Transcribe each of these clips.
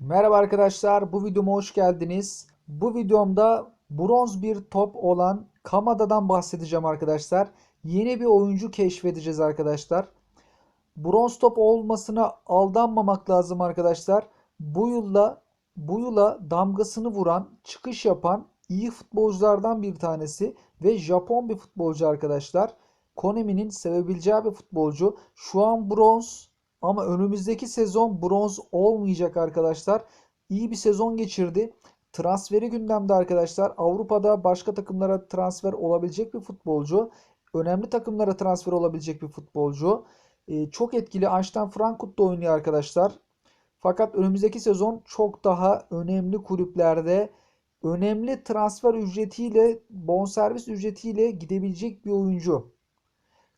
Merhaba arkadaşlar, bu videoma hoş geldiniz. Bu videomda bronz bir top olan Kamada'dan bahsedeceğim arkadaşlar. Yeni bir oyuncu keşfedeceğiz arkadaşlar. Bronz top olmasına aldanmamak lazım arkadaşlar. Bu yılla bu yıla damgasını vuran, çıkış yapan iyi futbolculardan bir tanesi ve Japon bir futbolcu arkadaşlar. Konami'nin sevebileceği bir futbolcu. Şu an bronz ama önümüzdeki sezon bronz olmayacak arkadaşlar. İyi bir sezon geçirdi. Transferi gündemde arkadaşlar. Avrupa'da başka takımlara transfer olabilecek bir futbolcu. Önemli takımlara transfer olabilecek bir futbolcu. Ee, çok etkili. Einstein Frankfurt'ta oynuyor arkadaşlar. Fakat önümüzdeki sezon çok daha önemli kulüplerde önemli transfer ücretiyle, bonservis ücretiyle gidebilecek bir oyuncu.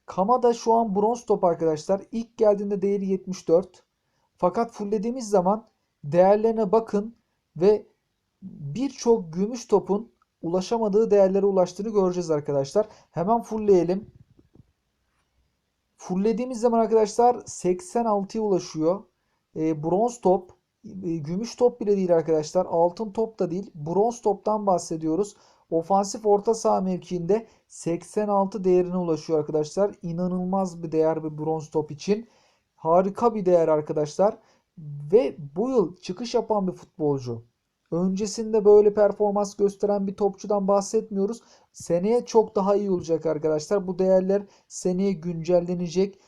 Kamada şu an bronz top arkadaşlar. İlk geldiğinde değeri 74. Fakat fulllediğimiz zaman değerlerine bakın ve birçok gümüş topun ulaşamadığı değerlere ulaştığını göreceğiz arkadaşlar. Hemen fullleyelim. Fulllediğimiz zaman arkadaşlar 86'ya ulaşıyor. E, bronz top, e, gümüş top bile değil arkadaşlar. Altın top da değil. Bronz toptan bahsediyoruz. Ofansif orta saha mevkiinde 86 değerine ulaşıyor arkadaşlar. İnanılmaz bir değer bir bronz top için. Harika bir değer arkadaşlar. Ve bu yıl çıkış yapan bir futbolcu. Öncesinde böyle performans gösteren bir topçudan bahsetmiyoruz. Seneye çok daha iyi olacak arkadaşlar. Bu değerler seneye güncellenecek.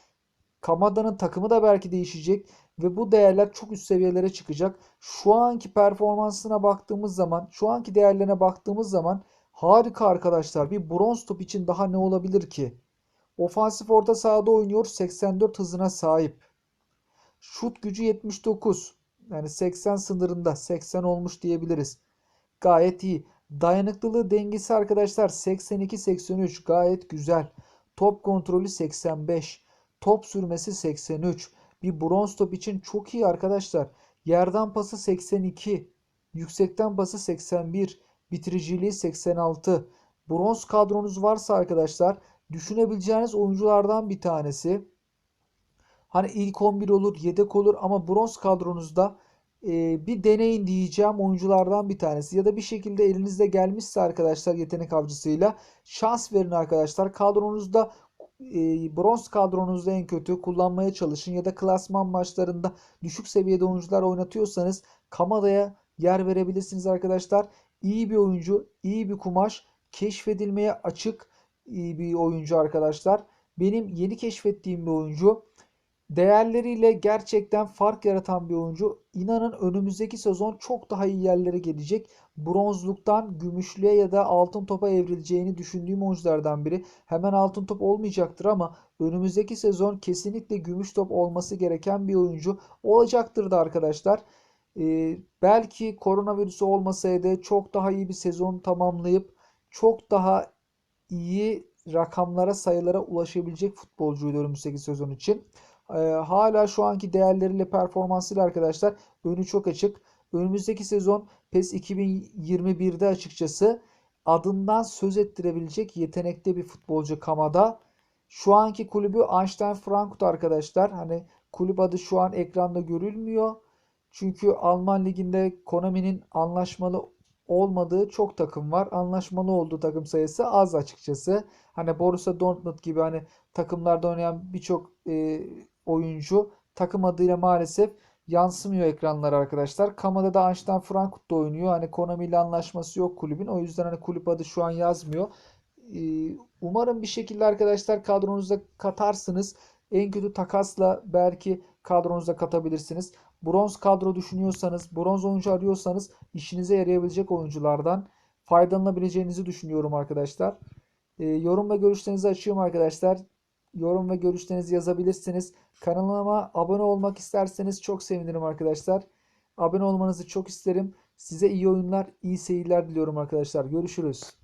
Kamada'nın takımı da belki değişecek ve bu değerler çok üst seviyelere çıkacak. Şu anki performansına baktığımız zaman, şu anki değerlerine baktığımız zaman harika arkadaşlar. Bir bronz top için daha ne olabilir ki? Ofansif orta sahada oynuyor. 84 hızına sahip. Şut gücü 79. Yani 80 sınırında. 80 olmuş diyebiliriz. Gayet iyi. Dayanıklılığı dengesi arkadaşlar 82-83 gayet güzel. Top kontrolü 85. Top sürmesi 83. Bir bronz top için çok iyi arkadaşlar. Yerden pası 82. Yüksekten pası 81. Bitiriciliği 86. Bronz kadronuz varsa arkadaşlar düşünebileceğiniz oyunculardan bir tanesi. Hani ilk 11 olur, yedek olur ama bronz kadronuzda e, bir deneyin diyeceğim oyunculardan bir tanesi. Ya da bir şekilde elinizde gelmişse arkadaşlar yetenek avcısıyla şans verin arkadaşlar. Kadronuzda e, bronz kadronuzda en kötü kullanmaya çalışın ya da klasman maçlarında düşük seviyede oyuncular oynatıyorsanız Kamada'ya yer verebilirsiniz arkadaşlar. İyi bir oyuncu, iyi bir kumaş, keşfedilmeye açık iyi bir oyuncu arkadaşlar. Benim yeni keşfettiğim bir oyuncu. Değerleriyle gerçekten fark yaratan bir oyuncu. İnanın önümüzdeki sezon çok daha iyi yerlere gelecek. Bronzluktan gümüşlüğe ya da altın topa evrileceğini düşündüğüm oyunculardan biri. Hemen altın top olmayacaktır ama önümüzdeki sezon kesinlikle gümüş top olması gereken bir oyuncu olacaktır da arkadaşlar. Ee, belki koronavirüsü olmasaydı çok daha iyi bir sezon tamamlayıp çok daha iyi rakamlara sayılara ulaşabilecek futbolcuydu önümüzdeki sezon için. Ee, hala şu anki değerleriyle performansıyla arkadaşlar önü çok açık. Önümüzdeki sezon PES 2021'de açıkçası adından söz ettirebilecek yetenekte bir futbolcu Kamada. Şu anki kulübü Einstein Frankfurt arkadaşlar. Hani kulüp adı şu an ekranda görülmüyor. Çünkü Alman liginde Konami'nin anlaşmalı olmadığı çok takım var. Anlaşmalı olduğu takım sayısı az açıkçası. Hani Borussia Dortmund gibi hani takımlarda oynayan birçok e, oyuncu takım adıyla maalesef yansımıyor ekranlara arkadaşlar. Kamada da Einstein Frankfurt'ta oynuyor. Hani Konami ile anlaşması yok kulübün. O yüzden hani kulüp adı şu an yazmıyor. Ee, umarım bir şekilde arkadaşlar kadronuza katarsınız. En kötü takasla belki kadronuza katabilirsiniz. Bronz kadro düşünüyorsanız, bronz oyuncu arıyorsanız işinize yarayabilecek oyunculardan faydalanabileceğinizi düşünüyorum arkadaşlar. Ee, yorum ve görüşlerinizi açıyorum arkadaşlar. Yorum ve görüşlerinizi yazabilirsiniz. Kanalıma abone olmak isterseniz çok sevinirim arkadaşlar. Abone olmanızı çok isterim. Size iyi oyunlar, iyi seyirler diliyorum arkadaşlar. Görüşürüz.